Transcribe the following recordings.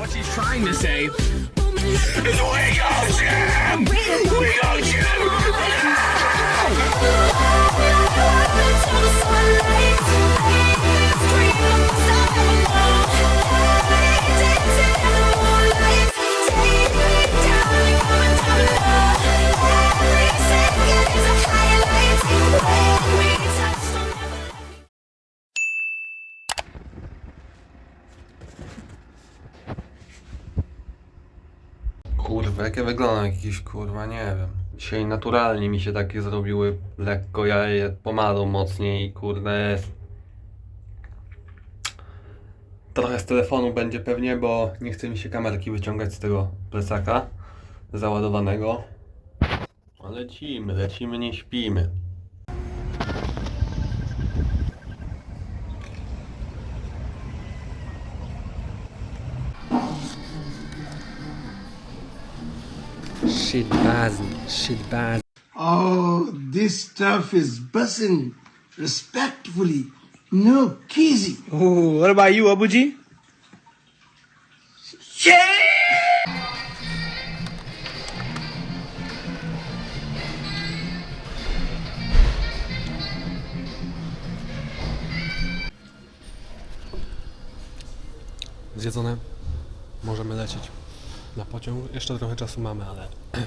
What she's trying to say is we go Jim! We go Jim! Kurwa, ja wyglądam jakiś kurwa, nie wiem. Dzisiaj naturalnie mi się takie zrobiły lekko jaje pomadą mocniej i kurde Trochę z telefonu będzie pewnie, bo nie chce mi się kamerki wyciągać z tego plecaka załadowanego. Lecimy, lecimy, nie śpimy. Shit bazin, shit bazin. Oh, this stuff is buzzing respectfully. No kizzy. Oh, what about you, Abuji? Zjedzone. Możemy lecieć na pociąg. Jeszcze trochę czasu mamy, ale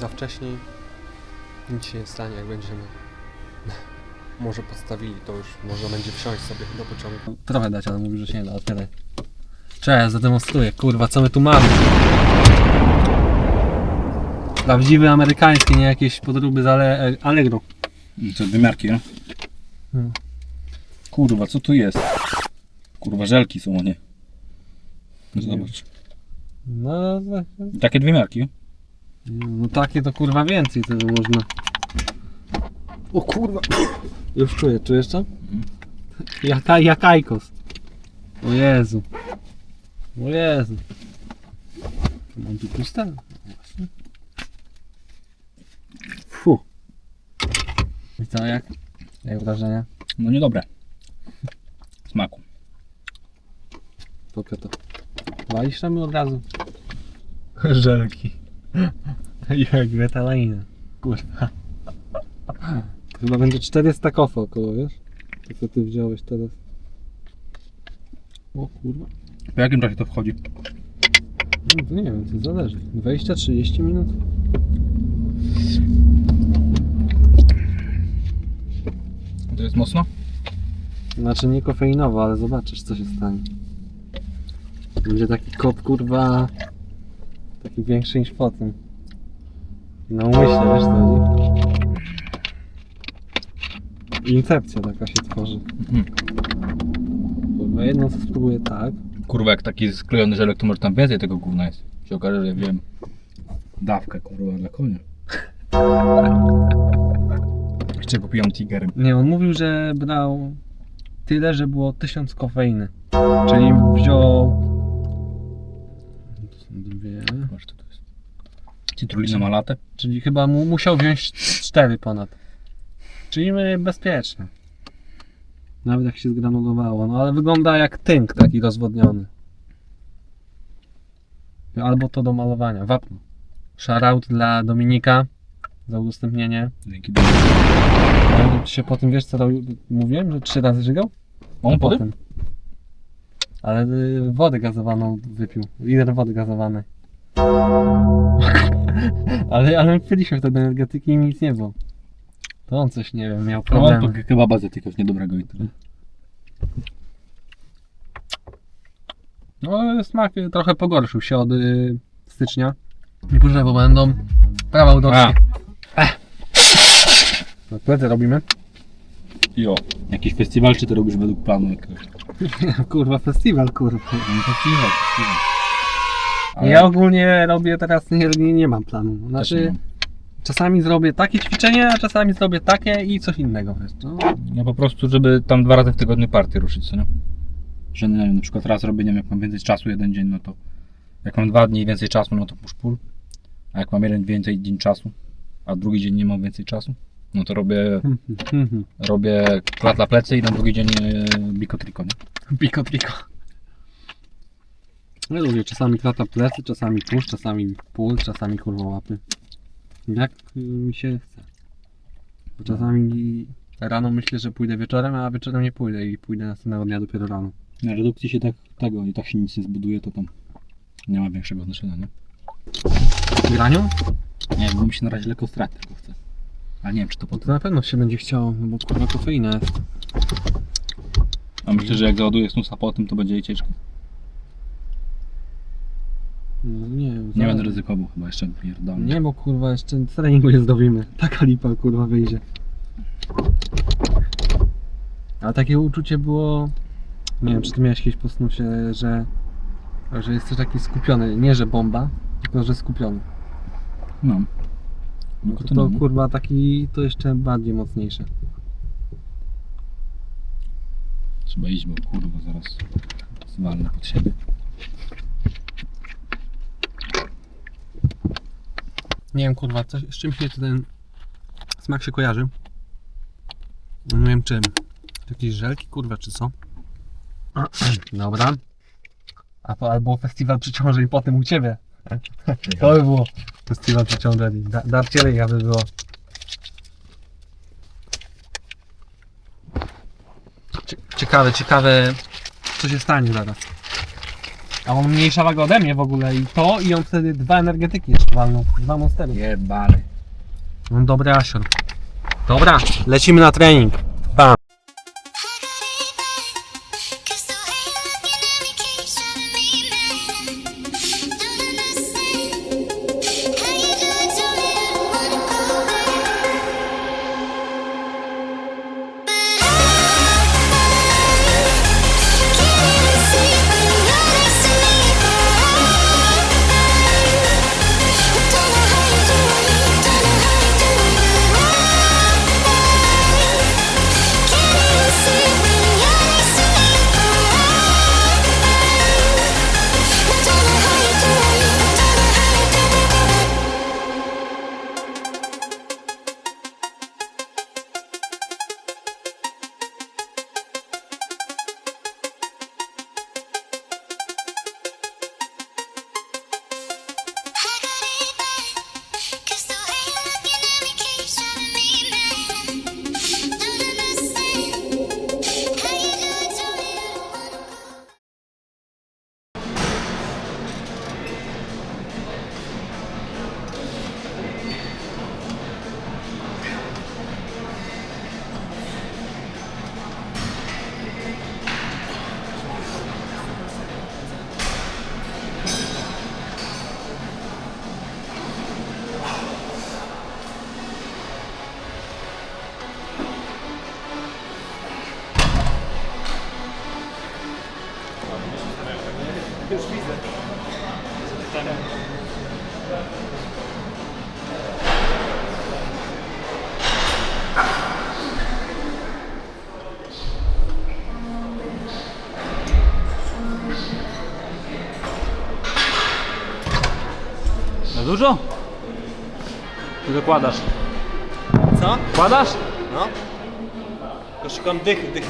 za wcześnie nic się nie stanie, jak będziemy może podstawili, to już można będzie wsiąść sobie do pociągu. Trochę dać, ale mówi, że się nie da, otwieraj. Cześć, zademonstruję, kurwa, co my tu mamy? Prawdziwy amerykański, nie jakieś podróby z Ale- Allegro. Co, wymiarki, no? Hmm. Kurwa, co tu jest? Kurwa, żelki są, nie. Zobacz. No, no, Takie dwie miarki. no takie to kurwa więcej to można. O kurwa, już czuję, czujesz co? Jaka, jakajkos. O Jezu. O Jezu. Mam tu puste? No Właśnie. Fu. I co, jak? Jak wrażenia? No niedobre. Smaku. Pokaż to. Walisz tam od razu. Żelki. Jak wetalaina. Kurwa. Chyba będzie 400 kofa około, wiesz? To co ty wziąłeś teraz. O kurwa. Po jakim czasie to wchodzi? No, to nie wiem, to zależy. 20-30 minut? To jest mocno? Znaczy nie kofeinowo, ale zobaczysz co się stanie. Będzie taki kop kurwa taki większy niż potem. No myślę, wiesz co chodzi? Incepcja taka się tworzy. Mhm. Kurwa, jedną co spróbuję tak. Kurwa, jak taki sklejony żelek, to może tam więcej tego gówna jest. Się okaże, że ja wiem. Dawkę, kurwa, dla konia. Jeszcze popijam tigerem. Nie, on mówił, że brał tyle, że było 1000 kofeiny. Czyli wziął... To są dwie... Co to jest. Citrulina ma latę? Czyli chyba mu musiał wziąć 4 ponad. Czyli my bezpieczne. Nawet jak się zgranulowało. No ale wygląda jak tynk taki rozwodniony. Albo to do malowania. Wapno. Shoutout dla Dominika za udostępnienie. Dzięki. On się po tym, wiesz co robił? Mówiłem, że trzy razy żygał? On po tym? Ale y, wodę gazowaną wypił. Liter wody gazowanej. ale, ale my piliśmy wtedy energetyki i nic nie było. To on coś, nie wiem, miał No, problemy. to chyba bazę jakiegoś niedobrego i tyle. No ale smak y, trochę pogorszył się od y, stycznia. Nie później, bo będą prawa autorskie. No, Plecy robimy. Jo. Jakiś festiwal, czy to robisz według planu jakiegoś? kurwa, festiwal, kurwa. Festiwal, festiwal. Ale Ja ogólnie robię teraz, nie, nie, nie mam planu. też nie Znaczy, mam. czasami zrobię takie ćwiczenie, a czasami zrobię takie i coś innego. Wiesz, no. No po prostu, żeby tam dwa razy w tygodniu partię ruszyć, co nie? Że nie wiem, na przykład raz robię, nie wiem, jak mam więcej czasu jeden dzień, no to jak mam dwa dni więcej czasu, no to push pull. A jak mam jeden więcej dzień czasu, a drugi dzień nie mam więcej czasu, no to robię, robię klat dla plecy i na drugi dzień e, biko triko, nie? Piko triko. Ja lubię czasami klata plecy, czasami pusz, czasami pól, czasami kurwa łapy. Jak y, mi się chce. Bo czasami rano myślę, że pójdę wieczorem, a wieczorem nie pójdę i pójdę następnego dnia dopiero rano. Na redukcji się tak tego i tak się nic nie zbuduje, to tam nie ma większego znaczenia, nie? W graniu? Nie, bo mi się na razie lekko strat tylko chce. Ale nie wiem, czy to No po to na pewno się będzie chciało, no bo kurwa kofeina jest. A myślę, że jak załaduję snusa po tym, to będzie jej ciężko. No, nie wiem. Nie zaraz. będę ryzykował chyba jeszcze pierdolę. Nie, bo kurwa jeszcze treningu nie zdobimy. Taka lipa kurwa wyjdzie. A takie uczucie było. Nie wiem, czy ty miałeś kiedyś po snusie, że. że jesteś taki skupiony. Nie, że bomba, tylko że skupiony. No. No to, to kurwa taki to jeszcze bardziej mocniejsze. Trzeba iść, bo kurwa zaraz zwalnę pod siebie. Nie wiem kurwa, z czym się ten smak się kojarzy. No Nie wiem czym. Jakieś żelki kurwa czy co? Dobra. A po, albo festiwal przeciążeń po tym u ciebie. To by było festiwal przeciążeń. Da, darcie ryja by było. Ciekawe, ciekawe co się stanie zaraz. A on mniejsza wagę ode mnie w ogóle i to i on wtedy dwa energetyki jeszcze walną. Dwa monstery. Jebany. No dobry asior. Dobra, lecimy na trening. Za dużo? Ty dokładasz. Co? Kładasz? No. Tylko szukam dychy, dychy.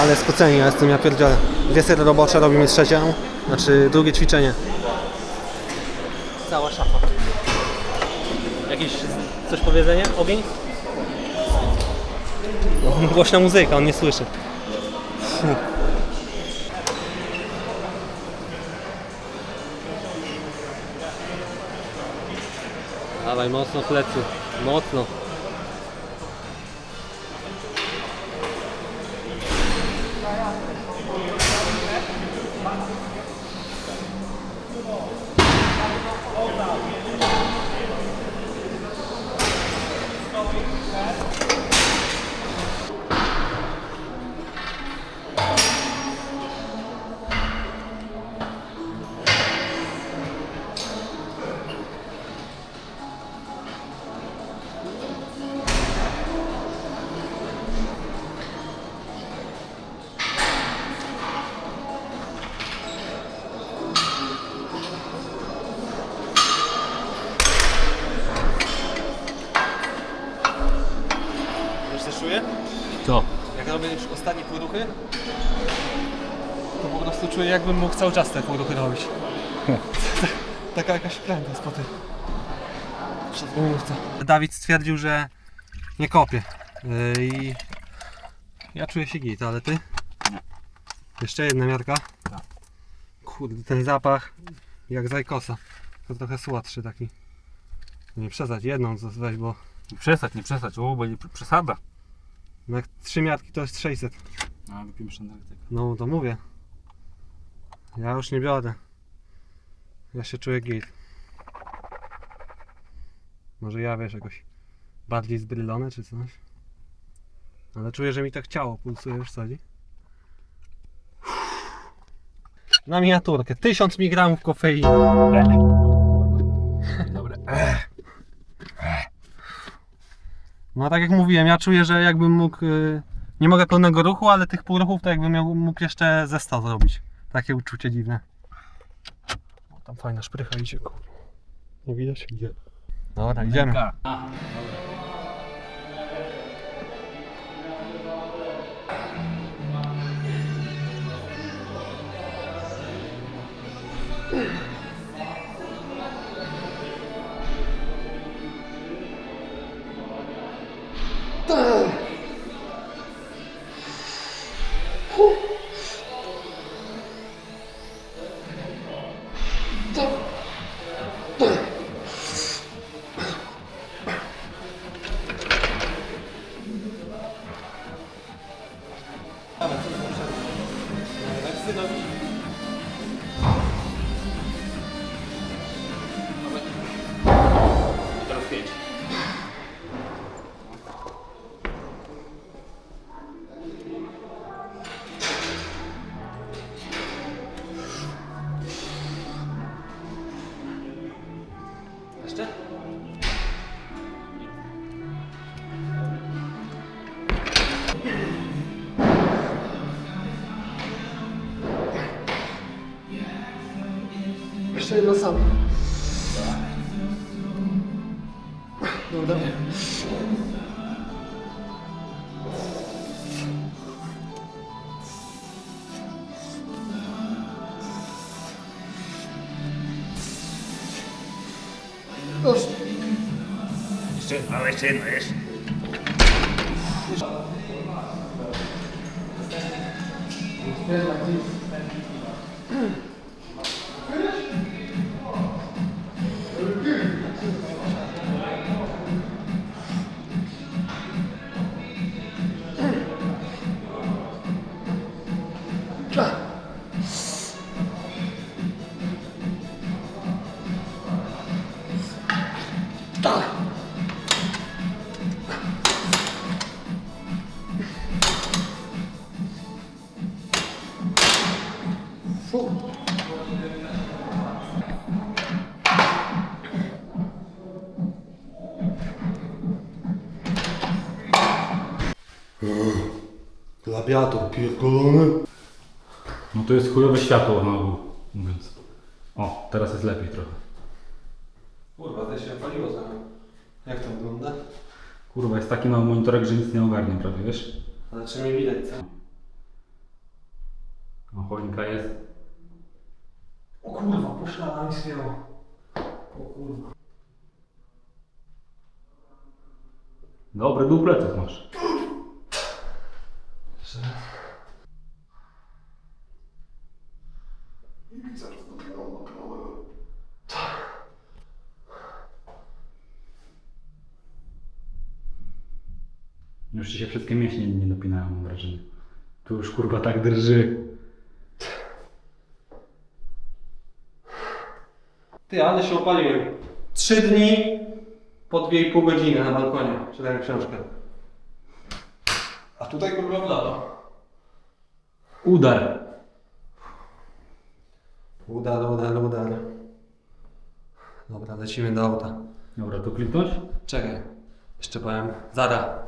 Ale spoceni, ja jestem, ja pierdzielę. Dwie serie robocze, robimy trzecią, znaczy drugie ćwiczenie. Cała szafa. Jakieś coś powiedzenie? Ogień? Głośna muzyka, on nie słyszy. Dawaj, mocno plecy. Mocno. Cały czas te półruchy robić. Taka jakaś prędkość po tym. Dawid stwierdził, że nie kopie. Yy, I ja czuję się git, ale ty? Jeszcze jedna miarka. Kurde, ten zapach jak zajkosa. To trochę słodszy taki. Nie przesać, jedną weź, bo Nie przestać, nie przestać. O, będzie przesada. no jak trzy miarki to jest 600. A, wypijmy szandartek. No to mówię. Ja już nie biorę. Ja się czuję git. Może ja wiesz jakoś bardziej zbrylony czy coś. Ale czuję, że mi tak ciało pulsuje już chodzi? Na miniaturkę. 1000 mg kofeiny. Dobra. No tak jak mówiłem, ja czuję, że jakbym mógł. y, Nie mogę pełnego ruchu, ale tych pół ruchów to jakbym mógł jeszcze ze 100 zrobić. Takie uczucie dziwne. O, tam fajna szprycha idzie, kurwa. Nie widać? Idzie. Dobra, idziemy. Jeszcze? Jeszcze jedno samo. No dawaj. Jeszcze, ale jeszcze jedno, Gladiator pierdolony. No to jest chujowe światło na ogół, mówiąc. O, teraz jest lepiej trochę. Kurwa, to się paliło trochę. Jak to wygląda? Kurwa, jest taki mały monitorek, że nic nie ogarnie prawie, wiesz? Ale czy mnie widać, co? No, choinka jest. O kurwa, poszlała mi śpiewa. O kurwa. Dobry duplecek masz. Już ci się wszystkie mięśnie nie dopinają, mam wrażenie. Tu już kurwa tak drży. Ty, ale się opaliłem. Trzy dni po 2,5 godziny na balkonie. Czytałem książkę. A tutaj kurwa blado. Udar. Udar, udar, udar. Dobra, lecimy do auta. Dobra, to kliknąć? Czekaj. Jeszcze powiem. Zara.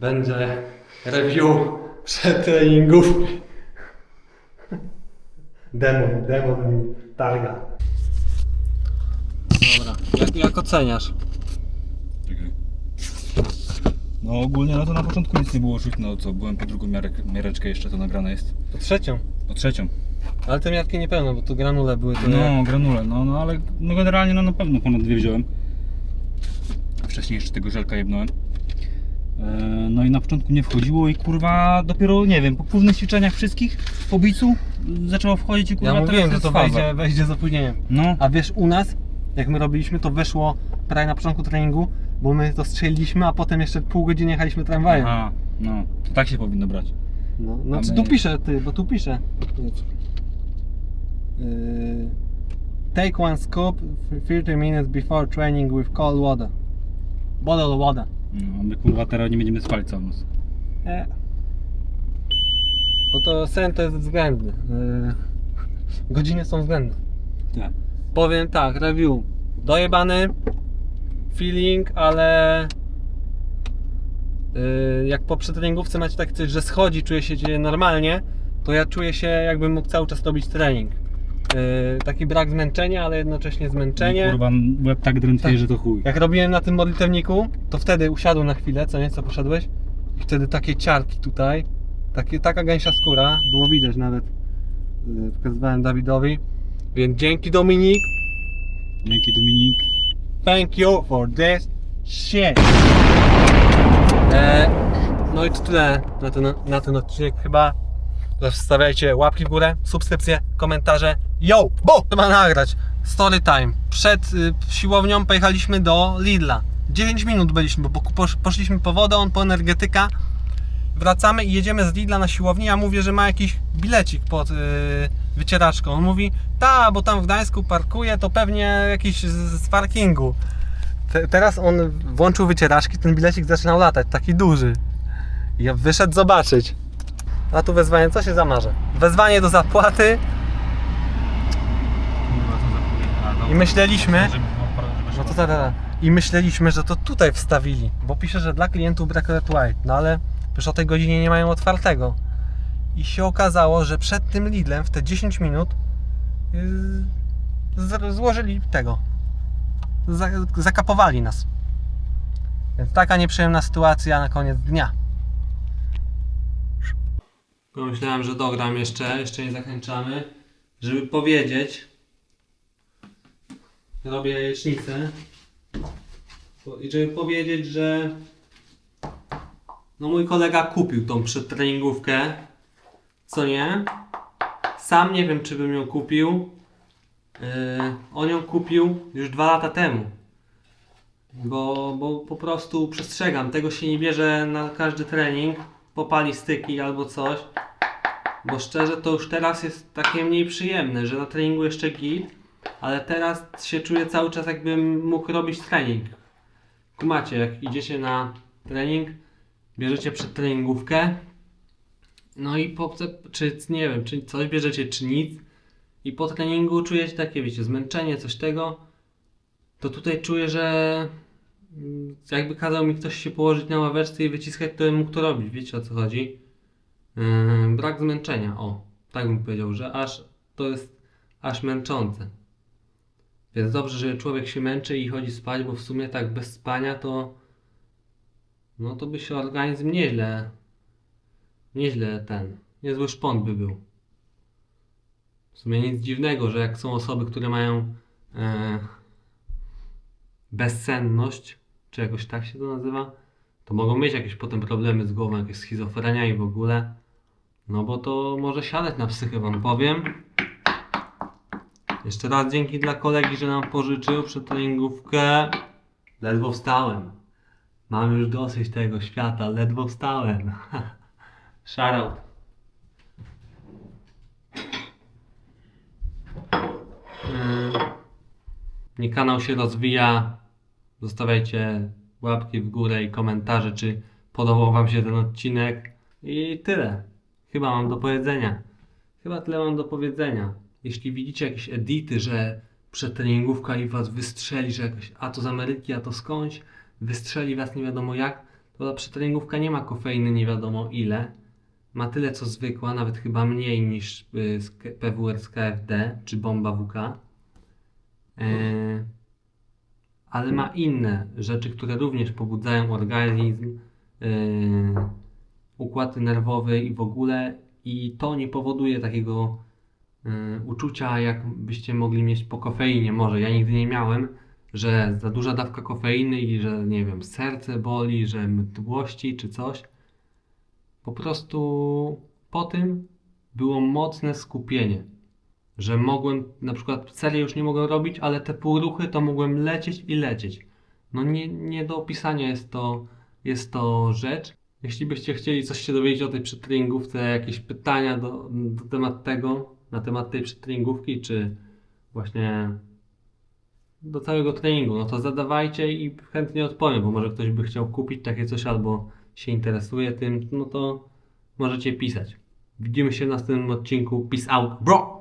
Będzie review przetreningów. Demon, demon targa. Dobra. Jak, jak oceniasz? Czekaj. No ogólnie no to na początku nic nie było czuć, no co, byłem po drugą miarek, miareczkę jeszcze to nagrane jest. Po trzecią. Po trzecią. Ale te miarki nie pełne, bo tu granule były. To No, granule, no, no ale no generalnie no na pewno ponad dwie wziąłem. Wcześniej jeszcze tego żelka jebnąłem. E, No i na początku nie wchodziło i kurwa dopiero, nie wiem, po głównych ćwiczeniach wszystkich, po bicu zaczęło wchodzić i kurwa Ja mówiłem, teraz że to faza. wejdzie, wejdzie z opóźnieniem. No, A wiesz, u nas, jak my robiliśmy, to weszło prawie na początku treningu, bo my to strzeliliśmy, a potem jeszcze pół godziny jechaliśmy tramwajem. a, no, to tak się powinno brać. No, A znaczy my- tu pisze, ty, bo tu pisze. Yy, take one scoop 30 minutes before training with cold water. Bottle of water. No, a my kurwa teraz nie będziemy spalić całą noc. E. Bo to sen to jest względny. Yy, godziny są względne. Tak. Powiem tak, review. Dojebany feeling, ale yy, jak po przetreningówce macie tak coś, że schodzi, czuję się normalnie, to ja czuję się jakbym mógł cały czas robić trening. Yy, taki brak zmęczenia, ale jednocześnie zmęczenie. Kurwa łeb tak drętwieje, Tak. że to chuj. Jak robiłem na tym modlitewniku, to wtedy usiadłem na chwilę, co nie, co poszedłeś? I wtedy takie ciarki tutaj, takie, taka gęsia skóra, było widać nawet, yy, pokazywałem Dawidowi. Więc dzięki Dominik, Dzięki Dominik. Thank you for this shit. E, no i to tyle na ten, na ten odcinek chyba. Zostawiajcie łapki w górę, subskrypcje, komentarze. Yo! Bo! Trzeba nagrać. Story time. Przed y, siłownią pojechaliśmy do Lidla. 9 minut byliśmy, bo posz, poszliśmy po wodę, on po energetyka. Wracamy i jedziemy z Lidla na siłownię. Ja mówię, że ma jakiś bilecik pod y, wycieraczką. On mówi, ta, bo tam w Gdańsku parkuje, to pewnie jakiś z, z parkingu. Te, teraz on włączył wycieraczki, ten bilecik zaczynał latać, taki duży. Ja wyszedł zobaczyć. A tu wezwanie, co się zamarze? Wezwanie do zapłaty i myśleliśmy, no to i myśleliśmy, że to tutaj wstawili, bo pisze, że dla klientów Bracket White, no ale już o tej godzinie nie mają otwartego. I się okazało, że przed tym Lidlem w te 10 minut yy, złożyli tego. Za, zakapowali nas. Więc taka nieprzyjemna sytuacja na koniec dnia. Pomyślałem, że dogram jeszcze, jeszcze nie zakończamy, żeby powiedzieć. Robię jajecznicę. I żeby powiedzieć, że no mój kolega kupił tą przedtreningówkę. Co nie? Sam nie wiem, czy bym ją kupił. Yy, on ją kupił już dwa lata temu. Bo, bo po prostu przestrzegam, tego się nie bierze na każdy trening, popali styki albo coś. Bo szczerze to już teraz jest takie mniej przyjemne, że na treningu jeszcze git, ale teraz się czuję cały czas jakbym mógł robić trening. Kumacie, jak idziecie na trening, bierzecie przedtreningówkę, no i po, czy nie wiem, czy coś bierzecie, czy nic, i po treningu czujecie takie, wiecie, zmęczenie, coś tego, to tutaj czuję, że mm, jakby kazał mi ktoś się położyć na ławeczce i wyciskać, to bym mógł to robić, wiecie o co chodzi? Yy, brak zmęczenia, o, tak bym powiedział, że aż to jest aż męczące. Więc dobrze, że człowiek się męczy i chodzi spać, bo w sumie tak bez spania to no to by się organizm nieźle nieźle ten, niezły szpont by był. w sumie nic dziwnego, że jak są osoby, które mają e, bezsenność, czy jakoś tak się to nazywa, to mogą mieć jakieś potem problemy z głową, jakieś schizofrenia i w ogóle. No bo to może siadać na psychę, wam powiem. Jeszcze raz dzięki dla kolegi, że nam pożyczył przetreningówkę. Ledwo wstałem. Mam już dosyć tego świata, ledwo wstałem. Shoutout. Yy, Nie kanał się rozwija. Zostawiajcie łapki w górę i komentarze, czy podobał Wam się ten odcinek. I tyle. Chyba mam do powiedzenia. Chyba tyle mam do powiedzenia. Jeśli widzicie jakieś edity, że przetreningówka i Was wystrzeli, że jakoś a to z Ameryki, a to skądś, wystrzeli Was nie wiadomo jak, to ta przetreningówka nie ma kofeiny nie wiadomo ile. Ma tyle co zwykła, nawet chyba mniej niż y, PWR z KFD czy bomba WK. E, ale ma inne rzeczy, które również pobudzają organizm, e, układ nerwowy i w ogóle i to nie powoduje takiego e, uczucia, jakbyście mogli mieć po kofeinie. Może ja nigdy nie miałem, że za duża dawka kofeiny i że nie wiem, serce boli, że mdłości czy coś. Po prostu po tym było mocne skupienie że mogłem, na przykład serię już nie mogłem robić, ale te półruchy to mogłem lecieć i lecieć. No nie, nie do opisania jest to, jest to rzecz. Jeśli byście chcieli coś się dowiedzieć o tej przetreningówce, jakieś pytania do, do temat tego, na temat tej przetreningówki, czy właśnie do całego treningu, no to zadawajcie i chętnie odpowiem, bo może ktoś by chciał kupić takie coś albo się interesuje tym, no to możecie pisać. Widzimy się w następnym odcinku. Peace out, bro!